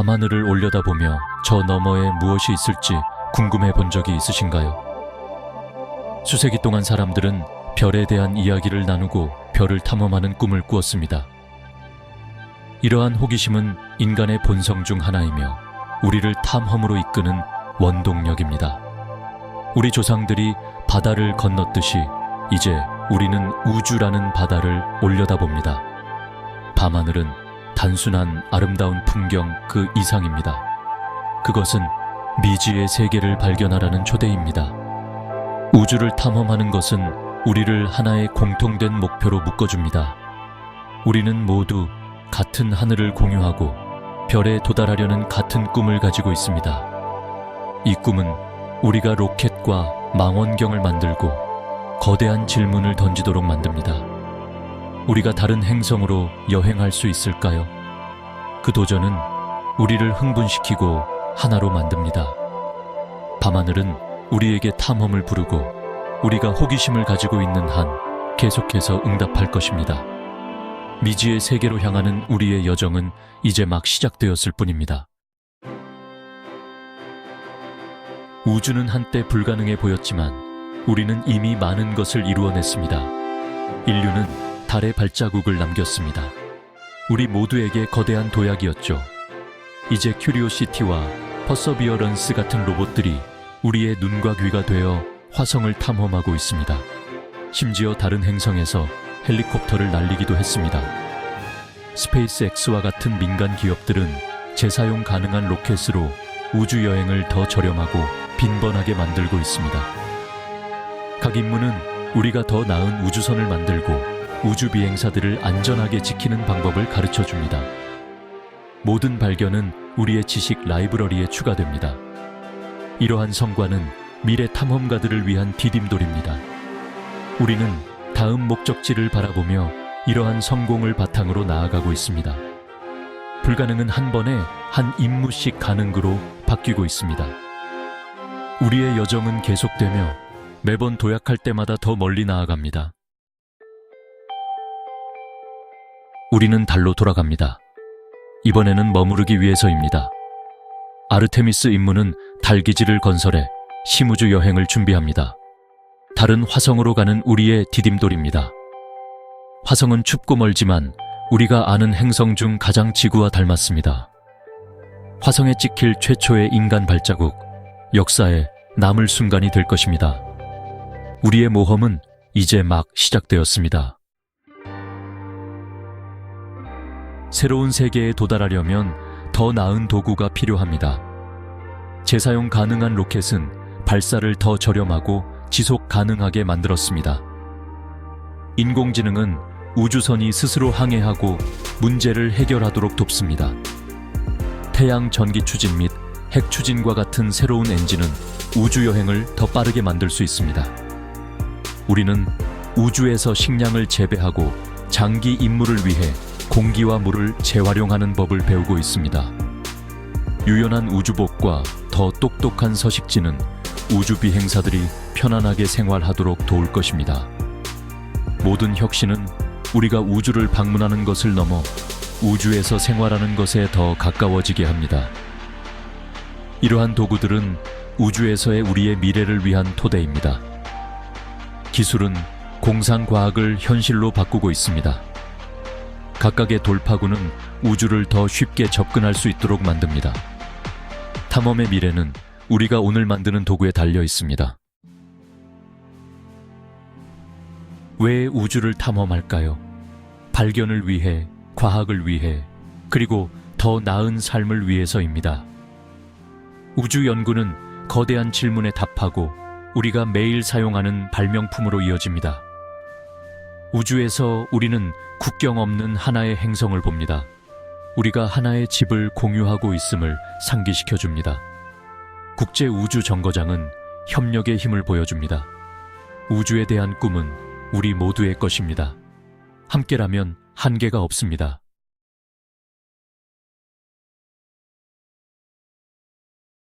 밤하늘을 올려다보며 저 너머에 무엇이 있을지 궁금해 본 적이 있으신가요? 수세기 동안 사람들은 별에 대한 이야기를 나누고 별을 탐험하는 꿈을 꾸었습니다. 이러한 호기심은 인간의 본성 중 하나이며 우리를 탐험으로 이끄는 원동력입니다. 우리 조상들이 바다를 건넜듯이 이제 우리는 우주라는 바다를 올려다봅니다. 밤하늘은 단순한 아름다운 풍경 그 이상입니다. 그것은 미지의 세계를 발견하라는 초대입니다. 우주를 탐험하는 것은 우리를 하나의 공통된 목표로 묶어줍니다. 우리는 모두 같은 하늘을 공유하고 별에 도달하려는 같은 꿈을 가지고 있습니다. 이 꿈은 우리가 로켓과 망원경을 만들고 거대한 질문을 던지도록 만듭니다. 우리가 다른 행성으로 여행할 수 있을까요? 그 도전은 우리를 흥분시키고 하나로 만듭니다. 밤하늘은 우리에게 탐험을 부르고 우리가 호기심을 가지고 있는 한 계속해서 응답할 것입니다. 미지의 세계로 향하는 우리의 여정은 이제 막 시작되었을 뿐입니다. 우주는 한때 불가능해 보였지만 우리는 이미 많은 것을 이루어냈습니다. 인류는 달에 발자국을 남겼습니다. 우리 모두에게 거대한 도약이었죠. 이제 큐리오시티와 퍼서비어런스 같은 로봇들이 우리의 눈과 귀가 되어 화성을 탐험하고 있습니다. 심지어 다른 행성에서 헬리콥터를 날리기도 했습니다. 스페이스 X와 같은 민간 기업들은 재사용 가능한 로켓으로 우주 여행을 더 저렴하고 빈번하게 만들고 있습니다. 각 임무는 우리가 더 나은 우주선을 만들고 우주 비행사들을 안전하게 지키는 방법을 가르쳐 줍니다. 모든 발견은 우리의 지식 라이브러리에 추가됩니다. 이러한 성과는 미래 탐험가들을 위한 디딤돌입니다. 우리는 다음 목적지를 바라보며 이러한 성공을 바탕으로 나아가고 있습니다. 불가능은 한 번에 한 임무씩 가능으로 바뀌고 있습니다. 우리의 여정은 계속되며 매번 도약할 때마다 더 멀리 나아갑니다. 우리는 달로 돌아갑니다. 이번에는 머무르기 위해서입니다. 아르테미스 임무는 달 기지를 건설해 심우주 여행을 준비합니다. 달은 화성으로 가는 우리의 디딤돌입니다. 화성은 춥고 멀지만 우리가 아는 행성 중 가장 지구와 닮았습니다. 화성에 찍힐 최초의 인간 발자국, 역사에 남을 순간이 될 것입니다. 우리의 모험은 이제 막 시작되었습니다. 새로운 세계에 도달하려면 더 나은 도구가 필요합니다. 재사용 가능한 로켓은 발사를 더 저렴하고 지속 가능하게 만들었습니다. 인공지능은 우주선이 스스로 항해하고 문제를 해결하도록 돕습니다. 태양 전기 추진 및 핵 추진과 같은 새로운 엔진은 우주 여행을 더 빠르게 만들 수 있습니다. 우리는 우주에서 식량을 재배하고 장기 임무를 위해 공기와 물을 재활용하는 법을 배우고 있습니다. 유연한 우주복과 더 똑똑한 서식지는 우주 비행사들이 편안하게 생활하도록 도울 것입니다. 모든 혁신은 우리가 우주를 방문하는 것을 넘어 우주에서 생활하는 것에 더 가까워지게 합니다. 이러한 도구들은 우주에서의 우리의 미래를 위한 토대입니다. 기술은 공상과학을 현실로 바꾸고 있습니다. 각각의 돌파구는 우주를 더 쉽게 접근할 수 있도록 만듭니다. 탐험의 미래는 우리가 오늘 만드는 도구에 달려 있습니다. 왜 우주를 탐험할까요? 발견을 위해, 과학을 위해, 그리고 더 나은 삶을 위해서입니다. 우주 연구는 거대한 질문에 답하고 우리가 매일 사용하는 발명품으로 이어집니다. 우주에서 우리는 국경 없는 하나의 행성을 봅니다. 우리가 하나의 집을 공유하고 있음을 상기시켜 줍니다. 국제 우주 정거장은 협력의 힘을 보여줍니다. 우주에 대한 꿈은 우리 모두의 것입니다. 함께라면 한계가 없습니다.